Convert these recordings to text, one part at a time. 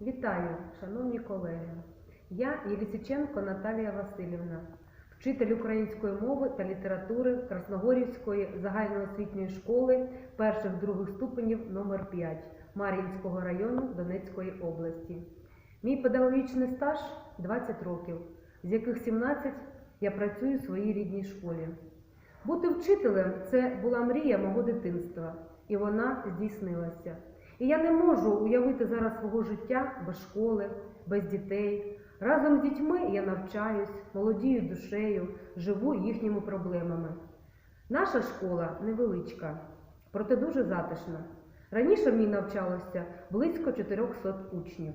Вітаю, шановні колеги. Я Єлісіченко Наталія Васильівна, вчитель української мови та літератури Красногорівської загальноосвітньої школи перших других ступенів номер 5 Мар'їнського району Донецької області. Мій педагогічний стаж 20 років, з яких 17 я працюю в своїй рідній школі. Бути вчителем це була мрія мого дитинства, і вона здійснилася. І я не можу уявити зараз свого життя без школи, без дітей. Разом з дітьми я навчаюсь, молодію душею, живу їхніми проблемами. Наша школа невеличка, проте дуже затишна. Раніше в ній навчалося близько 400 учнів.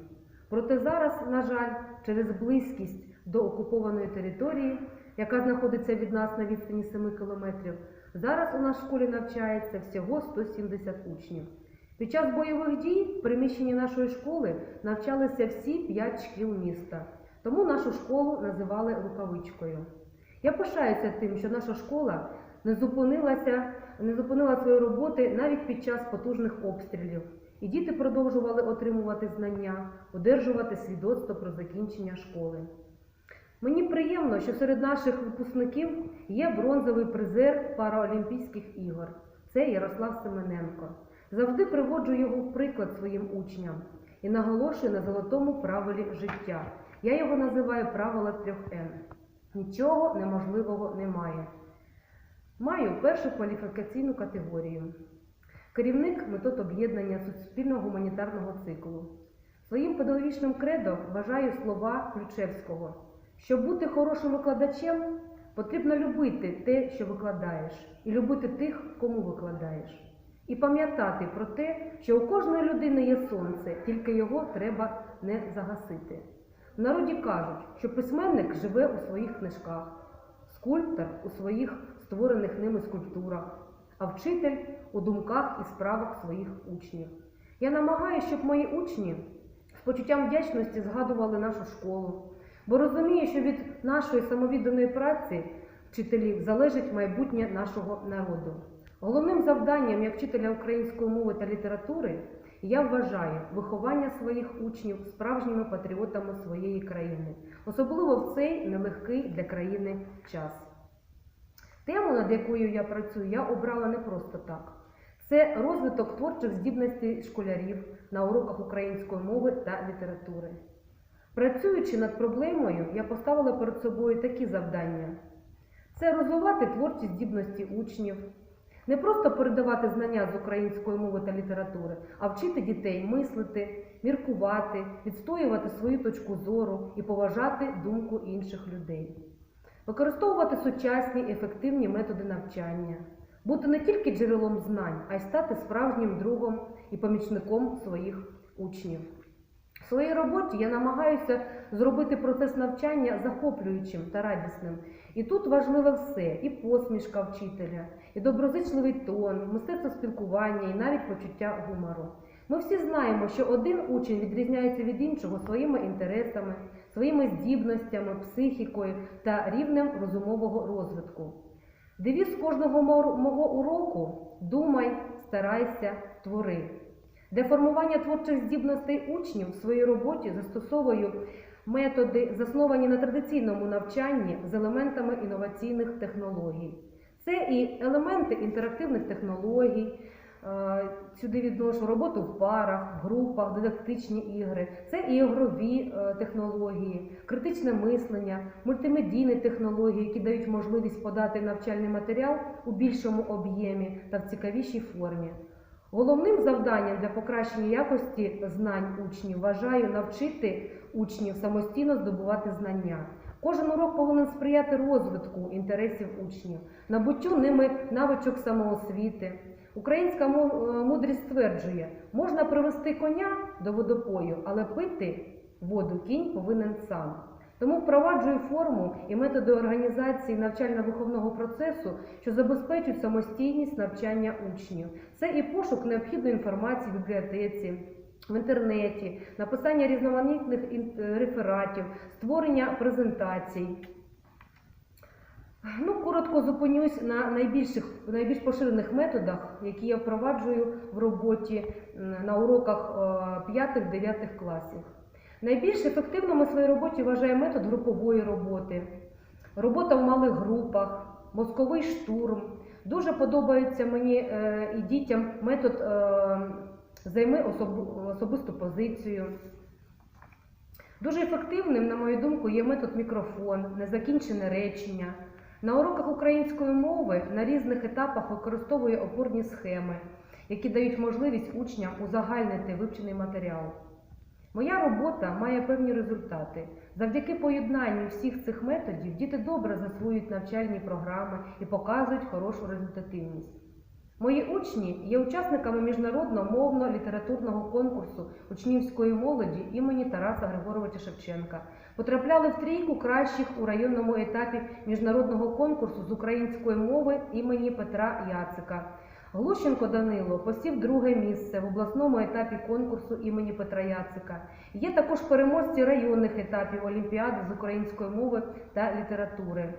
Проте зараз, на жаль, через близькість до окупованої території, яка знаходиться від нас на відстані 7 кілометрів, зараз у нас в школі навчається всього 170 учнів. Під час бойових дій в приміщенні нашої школи навчалися всі п'ять шкіл міста, тому нашу школу називали рукавичкою. Я пишаюся тим, що наша школа не зупинилася, не зупинила свої роботи навіть під час потужних обстрілів, і діти продовжували отримувати знання, одержувати свідоцтво про закінчення школи. Мені приємно, що серед наших випускників є бронзовий призер Параолімпійських ігор. Це Ярослав Семененко. Завжди приводжу його в приклад своїм учням і наголошую на золотому правилі життя. Я його називаю правило трьох Н. Нічого неможливого немає. Маю першу кваліфікаційну категорію. Керівник метод об'єднання суспільного гуманітарного циклу. Своїм педагогічним кредо вважаю слова Ключевського. Щоб бути хорошим викладачем, потрібно любити те, що викладаєш, і любити тих, кому викладаєш. І пам'ятати про те, що у кожної людини є сонце, тільки його треба не загасити. В народі кажуть, що письменник живе у своїх книжках, скульптор у своїх створених ними скульптурах, а вчитель у думках і справах своїх учнів. Я намагаюся, щоб мої учні з почуттям вдячності згадували нашу школу, бо розумію, що від нашої самовідданої праці вчителів залежить майбутнє нашого народу. Головним завданням як вчителя української мови та літератури я вважаю виховання своїх учнів справжніми патріотами своєї країни, особливо в цей нелегкий для країни час. Тему, над якою я працюю, я обрала не просто так. Це розвиток творчих здібностей школярів на уроках української мови та літератури. Працюючи над проблемою, я поставила перед собою такі завдання: це розвивати творчі здібності учнів, не просто передавати знання з української мови та літератури, а вчити дітей мислити, міркувати, відстоювати свою точку зору і поважати думку інших людей, використовувати сучасні ефективні методи навчання, бути не тільки джерелом знань, а й стати справжнім другом і помічником своїх учнів. Своїй роботі я намагаюся зробити процес навчання захоплюючим та радісним. І тут важливе все: і посмішка вчителя, і доброзичливий тон, мистецтво спілкування, і навіть почуття гумору. Ми всі знаємо, що один учень відрізняється від іншого своїми інтересами, своїми здібностями, психікою та рівнем розумового розвитку. Девіз кожного мого уроку думай, старайся, твори. Для формування творчих здібностей учнів в своїй роботі застосовую методи, засновані на традиційному навчанні з елементами інноваційних технологій. Це і елементи інтерактивних технологій, е, сюди відношу роботу в парах, в групах, дидактичні ігри, це і ігрові е, технології, критичне мислення, мультимедійні технології, які дають можливість подати навчальний матеріал у більшому об'ємі та в цікавішій формі. Головним завданням для покращення якості знань учнів вважаю навчити учнів самостійно здобувати знання. Кожен урок повинен сприяти розвитку інтересів учнів, набуттю ними навичок самоосвіти. Українська е, мудрість стверджує, можна привести коня до водопою, але пити воду кінь повинен сам. Тому впроваджую форму і методи організації навчально-виховного процесу, що забезпечують самостійність навчання учнів. Це і пошук необхідної інформації в бібліотеці, в інтернеті, написання різноманітних е, рефератів, створення презентацій. Ну, коротко зупинюсь на найбільших найбільш поширених методах, які я впроваджую в роботі на уроках 5-9 класів. Найбільш ефективним у своїй роботі вважаю метод групової роботи, робота в малих групах, мозковий штурм. Дуже подобається мені е, і дітям метод е, займи особу- особисту позицію. Дуже ефективним, на мою думку, є метод мікрофон, незакінчене речення. На уроках української мови на різних етапах використовую опорні схеми, які дають можливість учням узагальнити вивчений матеріал. Моя робота має певні результати. Завдяки поєднанню всіх цих методів діти добре засвоюють навчальні програми і показують хорошу результативність. Мої учні є учасниками міжнародного мовно-літературного конкурсу учнівської молоді імені Тараса Григоровича Шевченка. Потрапляли в трійку кращих у районному етапі міжнародного конкурсу з української мови імені Петра Яцика. Глущенко Данило посів друге місце в обласному етапі конкурсу імені Петра Яцика. Є також переможці районних етапів Олімпіади з української мови та літератури.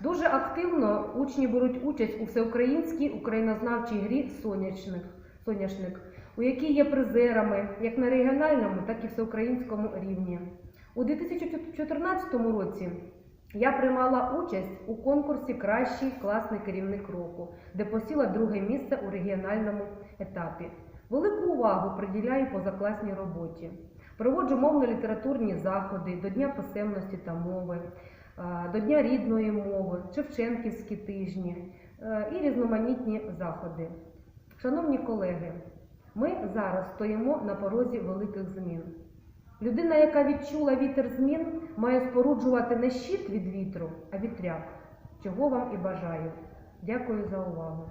Дуже активно учні беруть участь у всеукраїнській українознавчій грі «Сонячник», «Соняшник», у якій є призерами як на регіональному, так і всеукраїнському рівні. У 2014 році я приймала участь у конкурсі Кращий класний керівник року, де посіла друге місце у регіональному етапі. Велику увагу приділяю позакласній роботі. Проводжу мовно-літературні заходи до Дня писемності та мови, е, до Дня рідної мови, Шевченківські тижні е, і різноманітні заходи. Шановні колеги, ми зараз стоїмо на порозі великих змін. Людина, яка відчула вітер змін, має споруджувати не щит від вітру, а вітряк, чого вам і бажаю. Дякую за увагу.